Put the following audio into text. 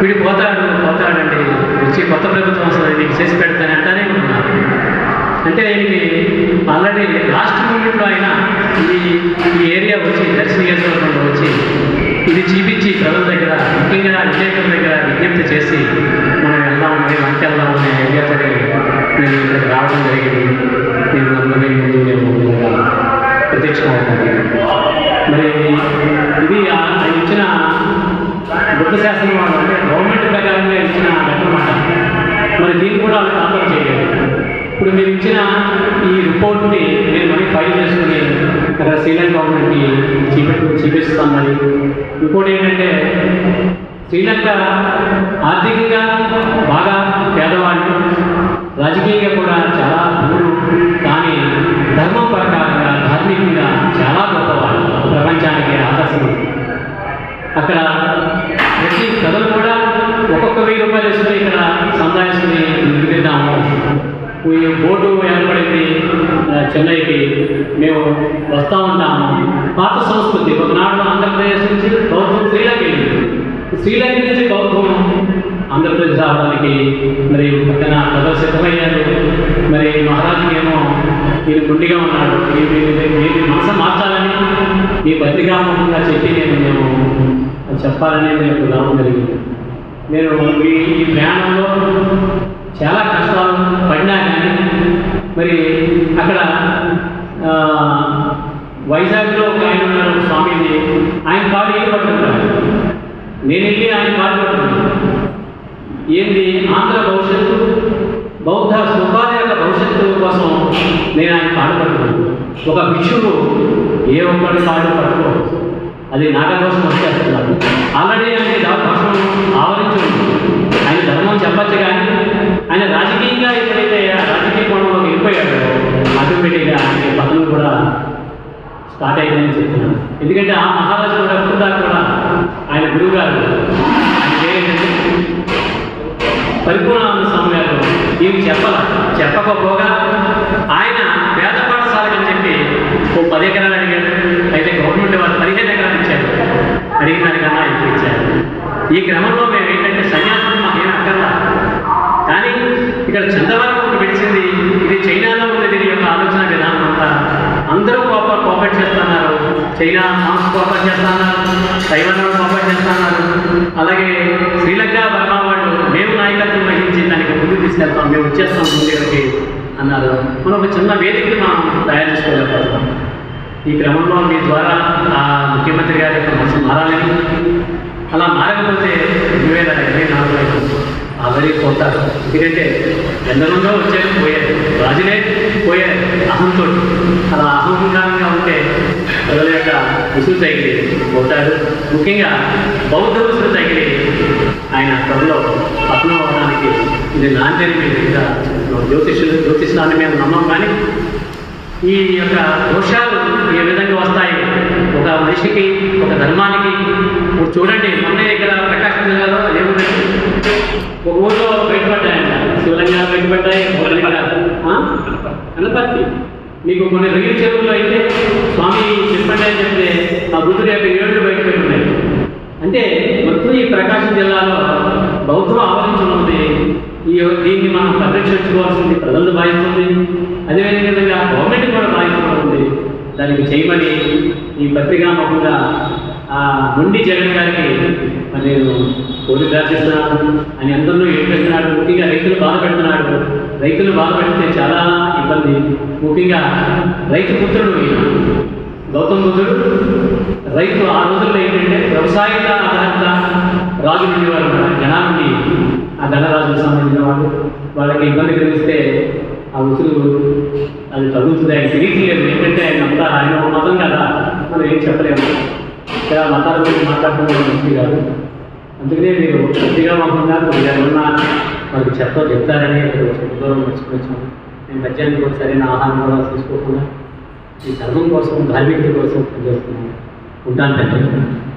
వీడు పోతాడు పోతాడండి. వచ్చి కొత్త ప్రభుత్వం వస్తుంది నీకు చేసి పెడతాను అంటానే ఉన్నారు అంటే ఆయనకి ఆల్రెడీ లాస్ట్ మూమెంట్లో ఆయన ఈ ఈ ఏరియా వచ్చి దర్శన నియోజకవర్గంలో వచ్చి ఇది చూపించి ప్రజల దగ్గర ముఖ్యంగా విజయకుల దగ్గర విజ్ఞప్తి చేసి మనం వెళ్దాం మరి వంట వెళ్దాం అనే ఐడియాతో నేను ఇక్కడికి రావడం జరిగింది. నేను అందరి ముందు నేను ఇలాగా ప్రత్యక్షమవుతాను. మరి ఇది ఇచ్చిన బుద్ధ శాస్త్రం వాళ్ళు ప్రకారంగా ఇచ్చిన లెక్కమాట మరి దీన్ని కూడా వాళ్ళు కాంపర్ చేయలేదు. ఇప్పుడు మీరు ఇచ్చిన ఈ రిపోర్ట్ని నేను మళ్ళీ ఫైల్ చేసుకుని ఇక్కడ శ్రీలంక గవర్నమెంట్కి చూపెట్టు చూపిస్తాం మరి. ఇంకోటి ఏంటంటే శ్రీలంక ఆర్థికంగా బాగా పేదవాళ్ళు రాజకీయంగా కూడా చాలా దూరం కానీ ధర్మం ప్రకారంగా ధార్మికంగా చాలా గొప్పవాళ్ళు ప్రపంచానికి ఆదర్శం. అక్కడ వెయ్యి రూపాయలు వేసుకుని ఇక్కడ సంపాదించుకుని నిలిపిద్దాము ఈ బోటు ఏర్పడింది చెన్నైకి. మేము వస్తూ ఉంటాము. పాత సంస్కృతి ఒకనాడు ఆంధ్రప్రదేశ్ నుంచి బౌద్ధం శ్రీలంక వెళ్ళింది. శ్రీలంక నుంచి బౌద్ధం ఆంధ్రప్రదేశ్ రావడానికి మరి పక్కన ప్రజలు సిద్ధమయ్యారు. మరి మహారాజుకి ఏమో ఈయన గుండిగా ఉన్నాడు. ఈ మనసు మార్చాలని ఈ పత్రికాముఖంగా చెప్పి నేను మేము చెప్పాలని నేను రావడం జరిగింది నేను ఈ ఈ ప్రయాణంలో చాలా కష్టాలు పడినా కానీ మరి అక్కడ వైజాగ్లో ఒక ఆయన ఉన్నారు స్వామీజీ. ఆయన కాడు ఏం పట్టుకుంటారు నేను వెళ్ళి ఆయన కాడు పట్టుకున్నాను ఏంది? ఆంధ్ర భవిష్యత్తు బౌద్ధ స్థూపాల యొక్క భవిష్యత్తు కోసం నేను ఆయన పాటుపడుతున్నాను ఒక భిక్షువు ఏ ఒక్కడి కాడు పట్టుకో అది నాగదోషం వచ్చేస్తున్నాడు. ఆల్రెడీ అనేది దా- ఆవరించి ఉంది ఆయన ధర్మం చెప్పచ్చు కానీ ఆయన రాజకీయంగా ఎప్పుడైతే రాజకీయ కోణంలోకి వెళ్ళిపోయాడో ఆటోమేటిక్గా ఆయన పతనం కూడా స్టార్ట్ అయిందని చెప్తున్నాను. ఎందుకంటే ఆ మహారాజు కూడా ఈ క్రమంలో మేము ఏంటంటే సన్యాసం మాకేం అక్కర్లా? కానీ ఇక్కడ చందవరం ఒకటి ఇది చైనాలో ఉంది దీని యొక్క ఆలోచన విధానం అంతా. అందరూ కోప కోపట్ చేస్తున్నారు. చైనా ఫ్రాన్స్ కోపట్ చేస్తున్నారు తైవాన్ వాళ్ళు చేస్తున్నారు. అలాగే శ్రీలంక బర్మా వాళ్ళు మేము నాయకత్వం వహించి దానికి ముందు తీసుకెళ్తాం మేము వచ్చేస్తాం ముందుకి అన్నారు. మనం ఒక చిన్న వేదికను మనం తయారు చేసుకోలేకపోతున్నాం ఈ క్రమంలో మీ ద్వారా ఆ ముఖ్యమంత్రి గారి యొక్క అలా మారకపోతే రెండు వేల నాలుగు నాలుగులో ఆల్రెడీ పోతారు ఎందుకంటే ఎందరుందో వచ్చారు పోయారు. రాజులే పోయారు. అహంతో. అలా అహంకారంగా ఉంటే ప్రజల యొక్క ఉసురు తగిలి పోతారు. ముఖ్యంగా బౌద్ధ ఉసురు తగిలి ఆయన త్వరలో పతనం అవడానికి ఇది నాందేని మీద ఇంకా జ్యోతిషులు జ్యోతిషాన్ని మేము నమ్మం కానీ ఈ యొక్క దోషాలు ఏ విధంగా వస్తాయి మనిషికి ఒక ధర్మానికి. ఇప్పుడు చూడండి మొన్న ఇక్కడ ప్రకాశం జిల్లాలో ఏముందండి ఒక ఊళ్ళో బయటపడ్డాయంట శివలింగాలు బయటపడ్డాయి కనపర్తి మీకు కొన్ని రొయ్యల చెరువుల్లో అయితే స్వామి చెప్పండి అని చెప్తే ఆ బుద్ధుడు యొక్క ఏళ్ళు బయటపెట్టి ఉన్నాయి అంటే మొత్తం ఈ ప్రకాశం జిల్లాలో బౌద్ధం ఆవరించడం ఉంది. ఈ దీన్ని మనం పరిరక్షించుకోవాల్సింది ప్రజలను బాధిస్తుంది. అదేవిధంగా గవర్నమెంట్ కూడా బాధ్యత ఉంది దానికి చేయమని ఈ పత్రికా ఆ మొండి జగన్ గారికి మరి నేను కోరి ప్రార్థిస్తున్నాను. అని అందరిలో ఏడిపిస్తున్నాడు ముఖ్యంగా రైతులు బాధ పెడుతున్నాడు. రైతులు బాధ పెడితే చాలా ఇబ్బంది. ముఖ్యంగా రైతు పుత్రుడు గౌతమ్ బుద్ధుడు. రైతు ఆ రోజుల్లో ఏంటంటే వ్యవసాయ ఆధారిత రాజులు ఉండేవారు అన్నమాట. ఆ గణరాజులకు సంబంధించిన వాళ్ళు. వాళ్ళకి ఇబ్బంది కలిగిస్తే ఆ ఉసురు అది తగులుతుంది ఆయన తెలియట్లేదు ఏంటంటే ఆయన అంతా ఆయన ఒక మతం కదా మనం ఏం చెప్పలేము. ఇక్కడ మతాల గురించి మాట్లాడుతున్న మంచిది కాదు. అందుకనే మీరు మంచిగా మాకుండా కొద్దిగా ఏమన్నా మనకు చెప్ప చెప్తారని దూరం వచ్చుకొచ్చాను నేను మధ్యాహ్నం కూడా సరైన ఆహారం కూడా తీసుకోకుండా ఈ ధర్మం కోసం ధార్మికత కోసం పనిచేస్తున్నాను. ఉంటాను తండ్రి